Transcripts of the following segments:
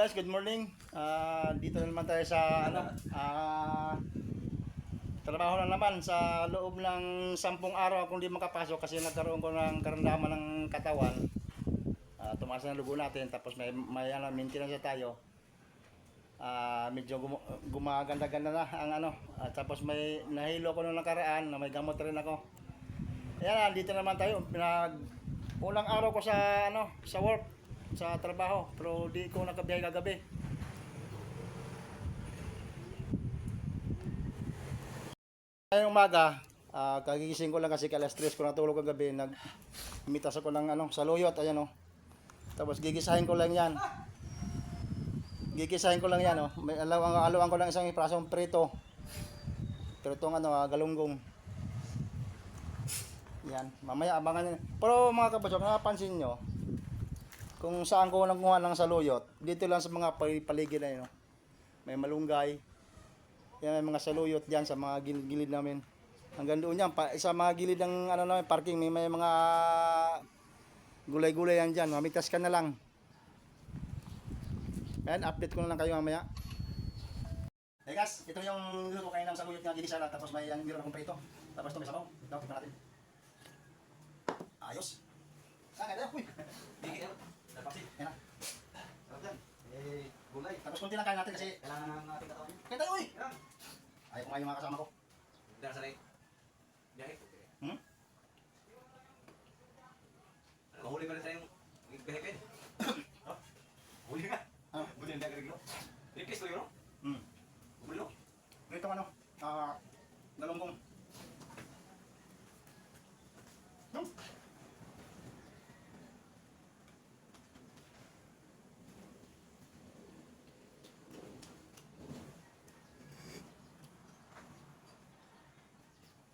guys, good morning. Ah, dito na naman tayo sa ano, ah trabaho na naman sa loob ng sampung araw kung di makapasok kasi nagkaroon ko ng karamdaman ng katawan. Ah, tumaas na lugo natin tapos may may ano, maintenance na tayo. Ah, medyo gum- gumaganda-ganda na ang ano. At tapos may nahilo ko nung nakaraan na may gamot rin ako. Ayan, dito naman tayo. Pinag ulang araw ko sa ano, sa work, sa trabaho, pero di ko nakabiyahe kagabi. Ngayong umaga, ah, kagigising ko lang kasi kalas 3 ko natulog kagabi, nag mitas ako ng ano, sa luyot, ayan oh. Tapos gigisahin ko lang yan. Gigisahin ko lang yan oh. May alawang alawang ko lang isang prasong prito. Pritong ano, ah, galunggong. Yan, mamaya abangan nyo. Pero mga kapatid, napansin nyo, kung saan ko nagkuha ng saluyot, dito lang sa mga pal- paligid na yun. May malunggay, yan may mga saluyot diyan sa mga gilid-gilid namin. Hanggang doon yan, pa, sa mga gilid ng ano namin, parking, may, may mga gulay-gulay yan dyan. Mamitas ka na lang. Ayan, update ko na lang kayo mamaya. Hey guys, ito yung luto kayo ng saluyot nga ginisara, tapos may ang meron akong prito. Tapos ito may sabaw. Ito, tignan natin. Ayos. Ah, ganda. Uy. Bigay ano? Napaksin. Yan na. Sarap yan. Eh, kunti lang kain natin kasi Kailangan ng ating katawan. Kaya tayo, uy! Ayaw kumain yung mga kasama ko. Dahil sa late. Biyahe. Hmm? Mahuli pa rin tayong biyahe pen. Huli nga. Ah. Buti hindi agad Request ko yun, no? Hmm. Huli, no? Ito ano, ah, galunggong. No?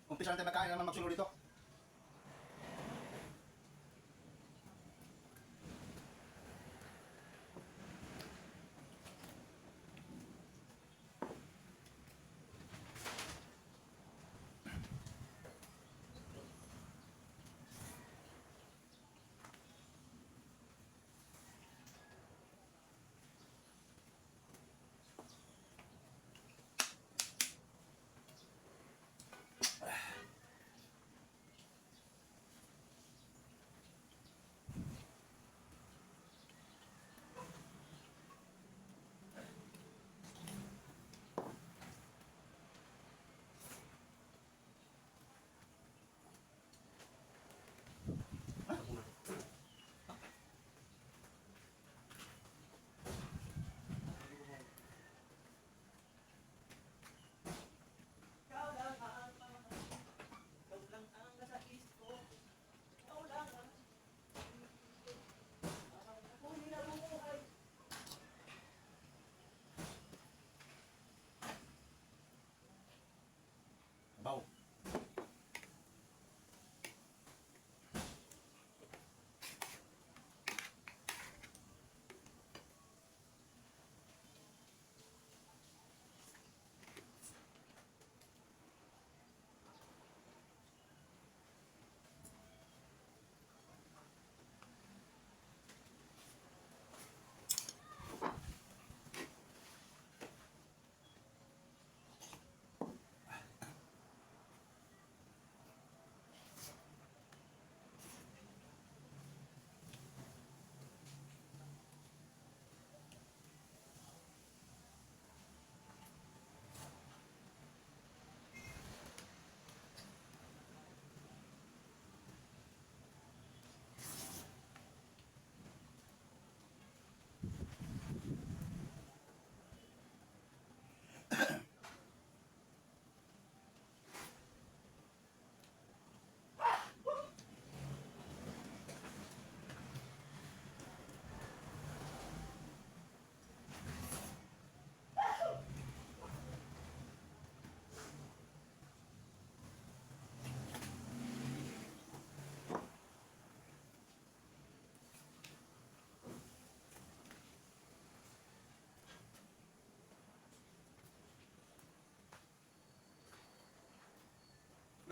Umpisa natin magkain naman magsulo dito.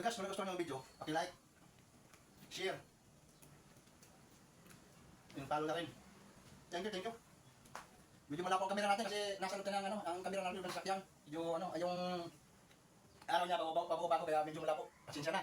Bagas, kung nagustuhan nyo ang video, paki-like, share. Yung follow na rin. Thank you, thank you. Medyo malabo ang camera natin kasi nasa loob na ano, ang camera natin ng sasakyan. Medyo ano, yung araw niya, pababaw, pababaw, kaya medyo malabo. Pasensya na.